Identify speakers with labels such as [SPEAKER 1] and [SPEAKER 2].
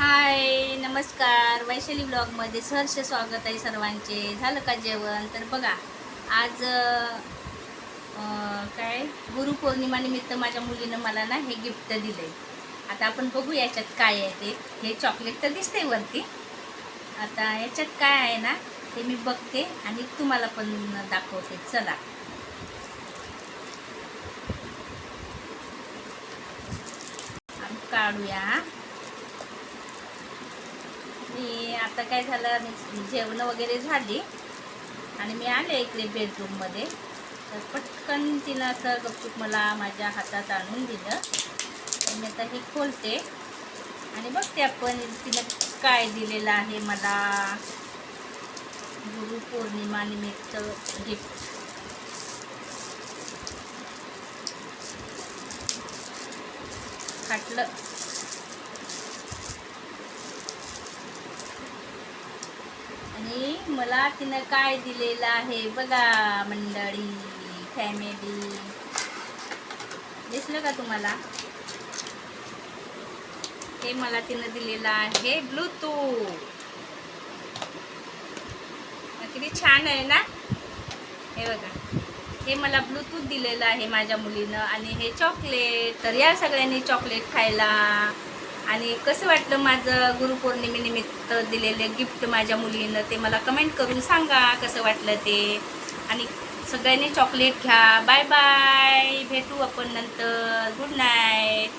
[SPEAKER 1] हाय नमस्कार. वैशाली ब्लॉगमध्ये सहर्ष स्वागत आहे सर्वांचे. झालं का जेवण? तर बघा आज काय? गुरुपौर्णिमानिमित्त माझ्या मुलीनं मला ना हे गिफ्ट दिलं आहे आता आपण बघू याच्यात काय आहे ते. हे चॉकलेट तर दिसते वरती. आता याच्यात काय आहे ना ते मी बघते आणि तुम्हाला पण दाखवते. चला. काढूया हा. मी आता काय झालं मी जेवणं वगैरे झाली. आणि मी आले इकडे बेडरूममध्ये तर पटकन तिनं असं गपचूप मला माझ्या हातात आणून दिलं. तर मी आता हे खोलते. आणि बघते आपण तिनं काय दिलेलं आहे मला. गुरुपौर्णिमा निमित्त गिफ्ट फाटलं आणि मला तिनं काय दिलेलं आहे बघा मंडळी फॅमिली दिसलं का तुम्हाला? हे मला तिनं दिलेलं आहे ब्लूटूथ किती छान आहे ना? हे बघा. हे मला ब्लूटूथ दिलेलं आहे माझ्या मुलीनं आणि हे चॉकलेट तर या सगळ्यांनी चॉकलेट खायला. आणि कसं वाटलं माझं गुरुपौर्णिमेनिमित्त दिलेलं गिफ्ट माझ्या मुलीनं ते मला कमेंट करून सांगा कसं वाटलं ते. आणि सगळ्यांनी चॉकलेट घ्या. बाय बाय भेटू आपण नंतर. Good night